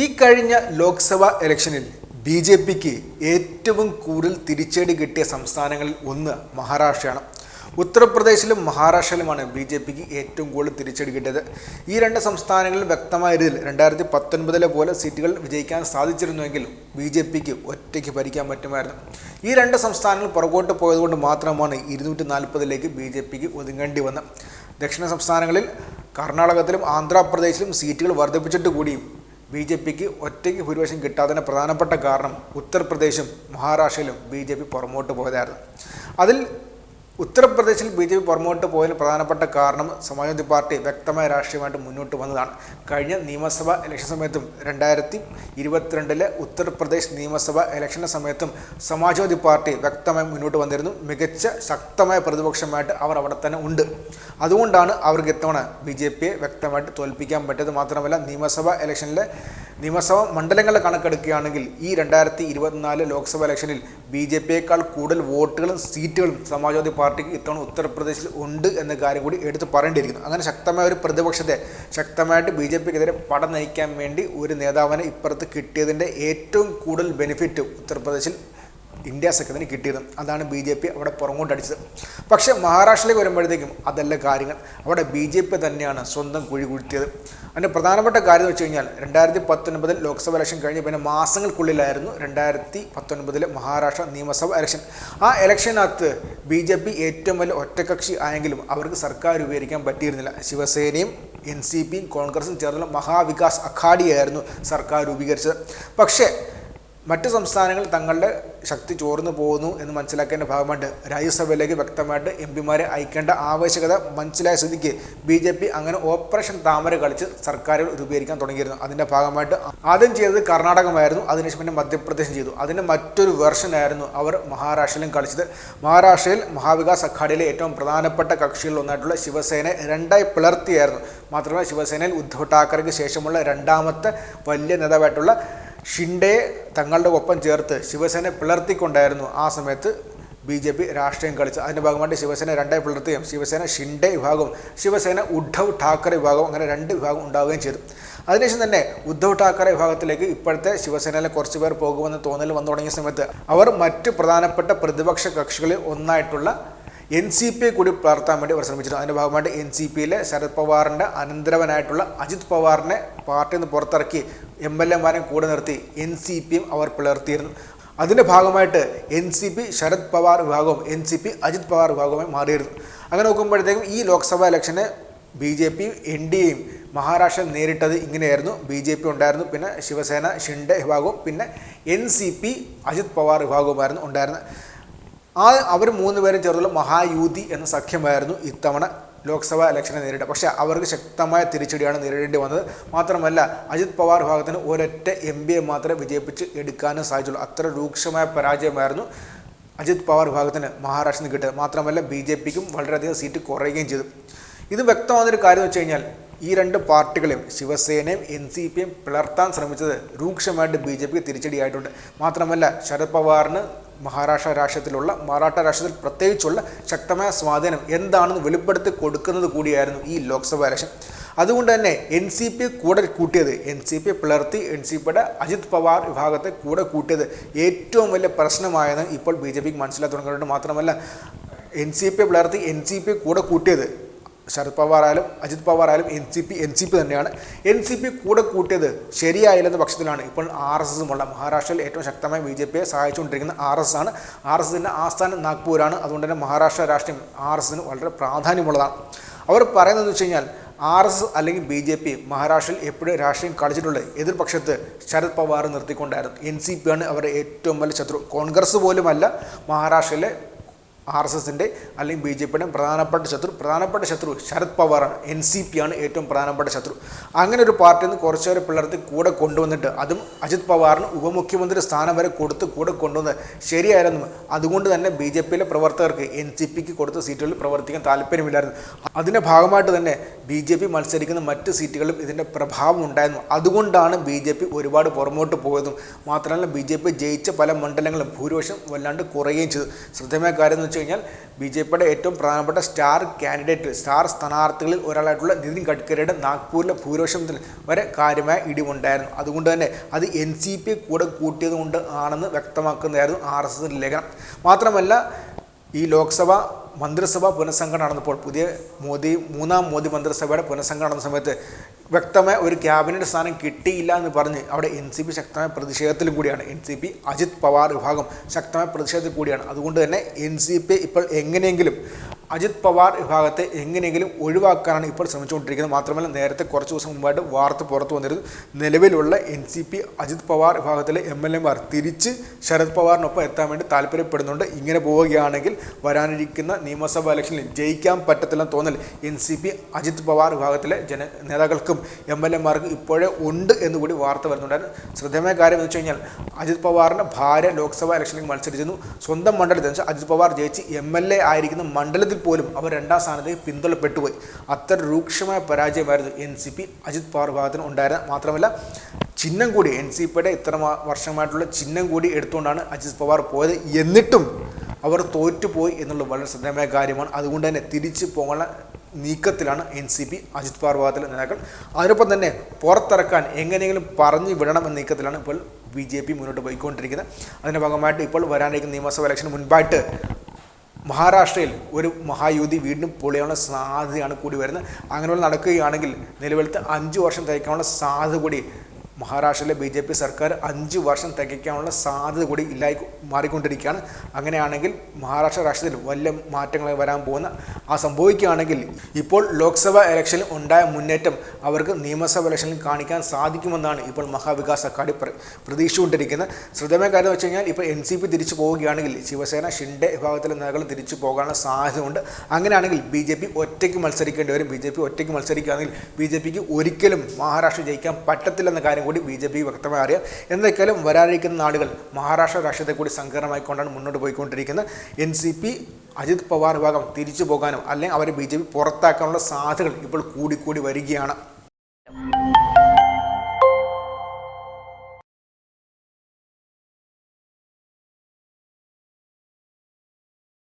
ഈ കഴിഞ്ഞ ലോക്സഭാ ഇലക്ഷനിൽ ബി ജെ പിക്ക് ഏറ്റവും കൂടുതൽ തിരിച്ചടി കിട്ടിയ സംസ്ഥാനങ്ങളിൽ ഒന്ന് മഹാരാഷ്ട്രയാണ്. ഉത്തർപ്രദേശിലും മഹാരാഷ്ട്രയിലുമാണ് ബി ജെ പിക്ക് ഏറ്റവും കൂടുതൽ തിരിച്ചടി കിട്ടിയത്. ഈ രണ്ട് സംസ്ഥാനങ്ങളിൽ വ്യക്തമായ രീതിയിൽ രണ്ടായിരത്തി പത്തൊൻപതിലെ പോലെ സീറ്റുകൾ വിജയിക്കാൻ സാധിച്ചിരുന്നുവെങ്കിൽ ബി ജെ പിക്ക് ഒറ്റയ്ക്ക് ഭരിക്കാൻ പറ്റുമായിരുന്നു. ഈ രണ്ട് സംസ്ഥാനങ്ങൾ പുറകോട്ട് പോയതുകൊണ്ട് മാത്രമാണ് ഇരുന്നൂറ്റി നാൽപ്പതിലേക്ക് ബി ജെ പിക്ക് ഒതുങ്ങേണ്ടി വന്നത്. ദക്ഷിണ സംസ്ഥാനങ്ങളിൽ കർണാടകത്തിലും ആന്ധ്രാപ്രദേശിലും സീറ്റുകൾ വർദ്ധിപ്പിച്ചിട്ട് കൂടിയും ബി ജെ പിക്ക് ഒറ്റയ്ക്ക് ഭൂരിപക്ഷം കിട്ടാത്തതിന് പ്രധാനപ്പെട്ട കാരണം ഉത്തർപ്രദേശും മഹാരാഷ്ട്രയിലും ബി ജെ പി പുറമോട്ട് പോയതായിരുന്നു. അതിൽ ഉത്തർപ്രദേശിൽ ബി ജെ പി പുറമോട്ട് പോയതിന് പ്രധാനപ്പെട്ട കാരണം സമാജ്വാദി പാർട്ടി വ്യക്തമായ രാഷ്ട്രീയമായിട്ട് മുന്നോട്ട് വന്നതാണ്. കഴിഞ്ഞ നിയമസഭാ ഇലക്ഷൻ സമയത്തും രണ്ടായിരത്തി ഇരുപത്തിരണ്ടിലെ ഉത്തർപ്രദേശ് നിയമസഭാ ഇലക്ഷന്റെ സമയത്തും സമാജ്വാദി പാർട്ടി വ്യക്തമായി മുന്നോട്ട് വന്നിരുന്നു. മികച്ച ശക്തമായ പ്രതിപക്ഷമായിട്ട് അവർ അവിടെ തന്നെ ഉണ്ട്. അതുകൊണ്ടാണ് അവർക്ക് ഇത്തവണ ബി ജെ പിയെ വ്യക്തമായിട്ട് തോൽപ്പിക്കാൻ പറ്റിയത്. മാത്രമല്ല നിയമസഭാ ഇലക്ഷനിലെ നിയമസഭാ മണ്ഡലങ്ങളെ കണക്കെടുക്കുകയാണെങ്കിൽ ഈ രണ്ടായിരത്തി ഇരുപത്തിനാല് ലോക്സഭാ ഇലക്ഷനിൽ ബി ജെ പിയേക്കാൾ കൂടുതൽ വോട്ടുകളും സീറ്റുകളും സമാജ്വാദി പാർട്ടിക്ക് ഇത്തവണ ഉത്തർപ്രദേശിൽ ഉണ്ട് എന്ന കാര്യം കൂടി എടുത്തു പറയേണ്ടിയിരിക്കുന്നു. അങ്ങനെ ശക്തമായ ഒരു പ്രതിപക്ഷത്തെ ശക്തമായിട്ട് ബി ജെ പിക്കെതിരെ പടം നയിക്കാൻ വേണ്ടി ഒരു നേതാവിനെ ഇപ്പുറത്ത് കിട്ടിയതിന്റെ ഏറ്റവും കൂടുതൽ ബെനിഫിറ്റ് ഉത്തർപ്രദേശിൽ ഇന്ത്യ സഖ്യത്തിന് കിട്ടിയത്. അതാണ് ബി ജെ പി അവിടെ പുറങ്ങോട്ടടിച്ചത് പക്ഷേ മഹാരാഷ്ട്രയിലേക്ക് വരുമ്പോഴത്തേക്കും അതല്ല കാര്യങ്ങൾ. അവിടെ ബി ജെ പി തന്നെയാണ് സ്വന്തം കുഴി കുഴുത്തിയത്. അതിന്റെ പ്രധാനപ്പെട്ട കാര്യം എന്ന് വെച്ച് കഴിഞ്ഞാൽ രണ്ടായിരത്തി പത്തൊൻപതിൽ ലോക്സഭ ഇലക്ഷൻ കഴിഞ്ഞ് പിന്നെ മാസങ്ങൾക്കുള്ളിലായിരുന്നു രണ്ടായിരത്തി പത്തൊൻപതിലെ മഹാരാഷ്ട്ര നിയമസഭ ഇലക്ഷൻ. ആ ഇലക്ഷനകത്ത് ബി ജെ പി ഏറ്റവും വലിയ ഒറ്റകക്ഷി ആയെങ്കിലും അവർക്ക് സർക്കാർ രൂപീകരിക്കാൻ പറ്റിയിരുന്നില്ല. ശിവസേനയും എൻ സി പിയും കോൺഗ്രസും ചേർന്നുള്ള മഹാവികാസ് അഖാഡിയായിരുന്നു സർക്കാർ രൂപീകരിച്ചത്. പക്ഷേ മറ്റ് സംസ്ഥാനങ്ങൾ തങ്ങളുടെ ശക്തി ചോർന്നു പോകുന്നു എന്ന് മനസ്സിലാക്കേണ്ട ഭാഗമായിട്ട് രാജ്യസഭയിലേക്ക് വ്യക്തമായിട്ട് എം പിമാരെ അയക്കേണ്ട ആവശ്യകത മനസ്സിലായ സ്ഥിതിക്ക് ബി ജെ പി അങ്ങനെ ഓപ്പറേഷൻ താമര കളിച്ച് സർക്കാരുകൾ രൂപീകരിക്കാൻ തുടങ്ങിയിരുന്നു. അതിന്റെ ഭാഗമായിട്ട് ആദ്യം ചെയ്തത് കർണാടകമായിരുന്നു. അതിനുശേഷം പിന്നെ മധ്യപ്രദേശും ചെയ്തു. അതിന്റെ മറ്റൊരു വെർഷനായിരുന്നു അവർ മഹാരാഷ്ട്രയിലും കളിച്ചത്. മഹാരാഷ്ട്രയിൽ മഹാവികാസ് അഖാഡിയിലെ ഏറ്റവും പ്രധാനപ്പെട്ട കക്ഷികളിൽ ശിവസേനയെ ശിവസേന രണ്ടായി പിളർത്തിയായിരുന്നു. മാത്രമല്ല ശിവസേനയിൽ ഉദ്ധവ് ശേഷമുള്ള രണ്ടാമത്തെ വലിയ നേതാവായിട്ടുള്ള ഷിൻഡെ തങ്ങളുടെ ഒപ്പം ചേർത്ത് ശിവസേന പിളർത്തിക്കൊണ്ടായിരുന്നു ആ സമയത്ത് ബി ജെ പി രാഷ്ട്രീയം കളിച്ച് അതിന്റെ ഭാഗമായിട്ട് ശിവസേന രണ്ടായി പിളർത്തുകയും ശിവസേന ഷിൻഡെ വിഭാഗവും ശിവസേന ഉദ്ധവ് ഠാക്കറെ വിഭാഗവും അങ്ങനെ രണ്ട് വിഭാഗം ഉണ്ടാവുകയും ചെയ്തു. അതിനുശേഷം തന്നെ ഉദ്ധവ് ഠാക്കറെ വിഭാഗത്തിലേക്ക് ഇപ്പോഴത്തെ ശിവസേനയിലെ കുറച്ച് പേർ പോകുമെന്ന് തോന്നൽ വന്നു തുടങ്ങിയ സമയത്ത് അവർ മറ്റ് പ്രധാനപ്പെട്ട പ്രതിപക്ഷ കക്ഷികളിൽ ഒന്നായിട്ടുള്ള എൻ സി പിയെ കൂടി വളർത്താൻ വേണ്ടി അവർ ശ്രമിച്ചിരുന്നു. അതിന്റെ ഭാഗമായിട്ട് എൻ സി പിയിലെ ശരത് പവാറിന്റെ അനന്തരവനായിട്ടുള്ള അജിത് പവാറിനെ പാർട്ടിയിൽ നിന്ന് പുറത്തിറക്കി എം എൽ എമാരെ കൂടെ നിർത്തി എൻ സി പിയും അവർ പിളർത്തിയിരുന്നു അതിന്റെ ഭാഗമായിട്ട് N C P Sharad Pawar വിഭാഗവും N C P Ajit Pawar വിഭാഗവുമായി മാറിയിരുന്നു. അങ്ങനെ നോക്കുമ്പോഴത്തേക്കും ഈ ലോക്സഭാ ഇലക്ഷന് ബി ജെ പിയും എൻ ഡി എയും മഹാരാഷ്ട്ര നേരിട്ടത് ഇങ്ങനെയായിരുന്നു. ബി ജെ പി ഉണ്ടായിരുന്നു പിന്നെ ശിവസേന ഷിൻഡെ വിഭാഗവും പിന്നെ N C P Ajit Pawar വിഭാഗവുമായിരുന്നു ഉണ്ടായിരുന്നത്. ആ അവർ മൂന്ന് പേരും ചേർന്നുള്ള മഹായൂതി എന്ന സഖ്യമായിരുന്നു ഇത്തവണ ലോക്സഭാ ഇലക്ഷനെ നേരിട്ട പക്ഷേ അവർക്ക് ശക്തമായ തിരിച്ചടിയാണ് നേരിടേണ്ടി വന്നത്. മാത്രമല്ല അജിത് പവാർ വിഭാഗത്തിന് ഒരൊറ്റ എം പിയെ മാത്രമേ വിജയിപ്പിച്ച് എടുക്കാനും സാധിച്ചുള്ളൂ. അത്ര രൂക്ഷമായ പരാജയമായിരുന്നു അജിത് പവാർ വിഭാഗത്തിന് മഹാരാഷ്ട്രയിൽ നിന്ന് കിട്ടിയത്. മാത്രമല്ല ബി ജെ പിക്കും വളരെയധികം സീറ്റ് കുറയുകയും ചെയ്തു. ഇത് വ്യക്തമാകുന്നൊരു കാര്യം എന്ന് വെച്ച് കഴിഞ്ഞാൽ ഈ രണ്ട് പാർട്ടികളെയും ശിവസേനയും എൻ സി പിയും പിളർത്താൻ ശ്രമിച്ചത് രൂക്ഷമായിട്ട് ബി ജെ പിക്ക് തിരിച്ചടിയായിട്ടുണ്ട്. മാത്രമല്ല ശരത് പവാറിന് മഹാരാഷ്ട്ര രാഷ്ട്രത്തിലുള്ള മറാഠ രാഷ്ട്രത്തിൽ പ്രത്യേകിച്ചുള്ള ശക്തമായ സ്വാധീനം എന്താണെന്ന് വെളിപ്പെടുത്തി കൊടുക്കുന്നത് കൂടിയായിരുന്നു ഈ ലോക്സഭ ഇലക്ഷൻ. അതുകൊണ്ട് തന്നെ എൻ സി പി കൂടെ കൂട്ടിയത് എൻ സി പി പിളർത്തി എൻ സി പിയുടെ അജിത് പവാർ വിഭാഗത്തെ കൂടെ കൂട്ടിയത് ഏറ്റവും വലിയ പ്രശ്നമായെന്ന് ഇപ്പോൾ ബി ജെ പിക്ക് മനസ്സിലാക്കി തുടങ്ങിയിട്ടുണ്ട്. മാത്രമല്ല എൻ സി പി പിളർത്തി എൻ സി പി കൂടെ കൂട്ടിയത് ശരത് പവാർ ആയാലും അജിത് പവാർ ആയാലും N C P N C P തന്നെയാണ്. എൻ സി പി കൂടെ കൂട്ടിയത് ശരിയായില്ലെന്ന പക്ഷത്തിലാണ് ഇപ്പോൾ ആർ എസ് എസുമുള്ള മഹാരാഷ്ട്രയിൽ ഏറ്റവും ശക്തമായി ബി ജെ പിയെ സഹായിച്ചുകൊണ്ടിരിക്കുന്ന ആർ എസ് ആണ്. ആർ എസ് എസിന്റെ ആസ്ഥാനം നാഗ്പൂരാണ്. അതുകൊണ്ട് തന്നെ മഹാരാഷ്ട്ര രാഷ്ട്രീയം ആർ എസ് എസിന് വളരെ പ്രാധാന്യമുള്ളതാണ്. അവർ പറയുന്നത് വെച്ച് കഴിഞ്ഞാൽ ആർ എസ് അല്ലെങ്കിൽ ബി ജെ പി മഹാരാഷ്ട്രയിൽ എപ്പോഴും രാഷ്ട്രീയം കളിച്ചിട്ടുള്ളത് എതിർപക്ഷത്ത് ശരത് പവാർ നിർത്തിക്കൊണ്ടായിരുന്നു. എൻ സി പി ആണ് അവരുടെ ഏറ്റവും വലിയ ശത്രു. കോൺഗ്രസ് പോലുമല്ല മഹാരാഷ്ട്രയിലെ ആർ എസ് എസിന്റെ അല്ലെങ്കിൽ ബി ജെ പിയുടെ പ്രധാനപ്പെട്ട ശത്രു പ്രധാനപ്പെട്ട ശത്രു ശരത് പവാറാണ്. എൻ സി പി ആണ് ഏറ്റവും പ്രധാനപ്പെട്ട ശത്രു. അങ്ങനെ ഒരു പാർട്ടിയിൽ നിന്ന് കുറച്ചേറെ പിളർത്തി കൂടെ കൊണ്ടുവന്നിട്ട് അതും അജിത് പവാറിന് ഉപമുഖ്യമന്ത്രി സ്ഥാനം വരെ കൊടുത്ത് കൂടെ കൊണ്ടുവന്ന് ശരിയായിരുന്നു അതുകൊണ്ട് തന്നെ ബി ജെ പിയിലെ പ്രവർത്തകർക്ക് എൻ സി പിക്ക് കൊടുത്ത സീറ്റുകളിൽ പ്രവർത്തിക്കാൻ താല്പര്യമില്ലായിരുന്നു. അതിന്റെ ഭാഗമായിട്ട് തന്നെ ബി ജെ പി മത്സരിക്കുന്ന മറ്റ് സീറ്റുകളിലും ഇതിന്റെ പ്രഭാവം ഉണ്ടായിരുന്നു. അതുകൊണ്ടാണ് ബി ജെ പി ഒരുപാട് പുറമോട്ട് പോയതും മാത്രമല്ല ബി ജെ പി ജയിച്ച പല മണ്ഡലങ്ങളും ഭൂരിപക്ഷം വല്ലാണ്ട് കുറയുകയും ചെയ്തു. ശ്രദ്ധേയമായ കാര്യം എന്ന് കഴിഞ്ഞാൽ ബി ജെ പിയുടെ ഏറ്റവും പ്രധാനപ്പെട്ട സ്റ്റാർ കാൻഡിഡേറ്റ് സ്റ്റാർ സ്ഥാനാർത്ഥികളിൽ ഒരാളായിട്ടുള്ള നിതിൻ ഗഡ്കരിയുടെ നാഗ്പൂരിലെ ഭൂരിപക്ഷത്തിന് വരെ കാര്യമായ ഇടിവുണ്ടായിരുന്നു. അതുകൊണ്ട് തന്നെ അത് എൻ സി പി കൂടെ കൂട്ടിയത് കൊണ്ട് ആണെന്ന് വ്യക്തമാക്കുന്നതായിരുന്നു ആർ എസ് എസിന്റെ ലേഖനം. മാത്രമല്ല ഈ ലോക്സഭ മന്ത്രിസഭ പുനഃസംഘടന നടന്നപ്പോൾ പുതിയ മോദി മൂന്നാം മോദി മന്ത്രിസഭയുടെ പുനഃസംഘടന നടന്ന സമയത്ത് വ്യക്തമായ ഒരു ക്യാബിനറ്റ് സ്ഥാനം കിട്ടിയില്ല എന്ന് പറഞ്ഞ് അവിടെ എൻ സി പി ശക്തമായ പ്രതിഷേധത്തിലും കൂടിയാണ്. N C P Ajit Pawar വിഭാഗം ശക്തമായ പ്രതിഷേധത്തിൽ കൂടിയാണ്. അതുകൊണ്ട് തന്നെ എൻ സി പി ഇപ്പോൾ എങ്ങനെയെങ്കിലും അജിത് പവാർ വിഭാഗത്തെ എങ്ങനെയെങ്കിലും ഒഴിവാക്കാനാണ് ഇപ്പോൾ ശ്രമിച്ചുകൊണ്ടിരിക്കുന്നത്. മാത്രമല്ല നേരത്തെ കുറച്ച് ദിവസം മുമ്പായിട്ട് വാർത്ത പുറത്തു വന്നിരുന്നു. നിലവിലുള്ള N C P Ajit Pawar വിഭാഗത്തിലെ എം എൽ എമാർ തിരിച്ച് ശരത് പവാറിനൊപ്പം എത്താൻ വേണ്ടി താല്പര്യപ്പെടുന്നുണ്ട്. ഇങ്ങനെ പോവുകയാണെങ്കിൽ വരാനിരിക്കുന്ന നിയമസഭാ ഇലക്ഷനിൽ ജയിക്കാൻ പറ്റത്തില്ലെന്ന് തോന്നൽ N C P Ajit Pawar വിഭാഗത്തിലെ ജന നേതാക്കൾക്കും എം എൽ എമാർക്കും ഇപ്പോഴേ ഉണ്ട് എന്നുകൂടി വാർത്ത വരുന്നുണ്ടായിരുന്നു. ശ്രദ്ധേയമായ കാര്യം എന്ന് വെച്ച് കഴിഞ്ഞാൽ അജിത് പവാറിന്റെ ഭാര്യ ലോക്സഭാ ഇലക്ഷനിൽ മത്സരിച്ചിരുന്നു. സ്വന്തം മണ്ഡലത്തിൽ എന്ന് അജിത് പവാർ ജയിച്ച് എം എൽ എ ആയിരിക്കുന്ന മണ്ഡലത്തിൽ പോലും അവർ രണ്ടാം സ്ഥാനത്തേക്ക് പിന്തള്ളപ്പെട്ടുപോയി. അത്ര രൂക്ഷമായ പരാജയമായിരുന്നു N C P Ajit Pawar വിഭാഗത്തിന് ഉണ്ടായിരുന്ന മാത്രമല്ല ചിഹ്നം കൂടി എൻ സി പിയുടെ ഇത്ര വർഷമായിട്ടുള്ള ചിഹ്നം കൂടി എടുത്തുകൊണ്ടാണ് അജിത് പവാർ പോയത്. എന്നിട്ടും അവർ തോറ്റുപോയി എന്നുള്ളത് വളരെ ശ്രദ്ധേയമായ കാര്യമാണ്. അതുകൊണ്ട് തന്നെ തിരിച്ചു പോകാനുള്ള നീക്കത്തിലാണ് N C P Ajit Pawar വിഭാഗത്തിലെ നേതാക്കൾ. അതിനൊപ്പം തന്നെ പുറത്തിറക്കാൻ എങ്ങനെയെങ്കിലും പറഞ്ഞു വിടണം എന്ന നീക്കത്തിലാണ് ഇപ്പോൾ ബി ജെ പി മുന്നോട്ട് പോയിക്കൊണ്ടിരിക്കുന്നത്. അതിന്റെ ഭാഗമായിട്ട് ഇപ്പോൾ വരാനിരിക്കുന്ന നിയമസഭാ ഇലക്ഷന് മുൻപായിട്ട് മഹാരാഷ്ട്രയിൽ ഒരു മഹായുതി വീണ്ടും പൊളിയാനുള്ള സാധ്യതയാണ് കൂടി വരുന്നത്. അങ്ങനെയുള്ള നടക്കുകയാണെങ്കിൽ നിലവിലത്തെ അഞ്ച് വർഷം തയ്ക്കാനുള്ള സാധ്യത കൂടി മഹാരാഷ്ട്രയിലെ ബി ജെ പി സർക്കാർ അഞ്ച് വർഷം തികയ്ക്കാനുള്ള സാധ്യത കൂടി ഇല്ലായി മാറിക്കൊണ്ടിരിക്കുകയാണ്. അങ്ങനെയാണെങ്കിൽ മഹാരാഷ്ട്ര രാഷ്ട്രീയത്തിൽ വലിയ മാറ്റങ്ങൾ വരാൻ പോകുന്ന ആ സംഭവിക്കുകയാണെങ്കിൽ ഇപ്പോൾ ലോക്സഭാ ഇലക്ഷനിൽ ഉണ്ടായ മുന്നേറ്റം അവർക്ക് നിയമസഭാ ഇലക്ഷനിൽ കാണിക്കാൻ സാധിക്കുമെന്നാണ് ഇപ്പോൾ മഹാവികാസ് അക്കാഡി പ്ര- പ്രതീക്ഷിച്ചുകൊണ്ടിരിക്കുന്നത്. ശ്രദ്ധമായ കാര്യം വെച്ച് കഴിഞ്ഞാൽ ഇപ്പോൾ എൻ സി പി തിരിച്ചു പോവുകയാണെങ്കിൽ ശിവസേന ഷിൻഡെ വിഭാഗത്തിലെ നേതാക്കൾ തിരിച്ചു പോകാനുള്ള സാധ്യതയുണ്ട്. അങ്ങനെയാണെങ്കിൽ ബി ജെ പി ഒറ്റയ്ക്ക് മത്സരിക്കേണ്ടി വരും. ബി ജെ പി ഒറ്റയ്ക്ക് മത്സരിക്കുകയാണെങ്കിൽ ബി ജെ പിക്ക് ഒരിക്കലും മഹാരാഷ്ട്ര ജയിക്കാൻ പറ്റത്തില്ലെന്ന കാര്യം കൂടി ബി ജെ പി വ്യക്തമായി അറിയാം എന്തൊക്കെയാലും വരാനിരിക്കുന്ന നാടുകൾ മഹാരാഷ്ട്ര രാഷ്ട്രീയത്തെ കൂടി സങ്കീർണമായിക്കൊണ്ടാണ് മുന്നോട്ട് പോയിക്കൊണ്ടിരിക്കുന്നത്. N C P Ajit Pawar വിഭാഗം തിരിച്ചു പോകാനും അല്ലെങ്കിൽ അവരെ ബി ജെ പി പുറത്താക്കാനുള്ള സാധ്യതകൾ ഇപ്പോൾ കൂടിക്കൂടി വരികയാണ്.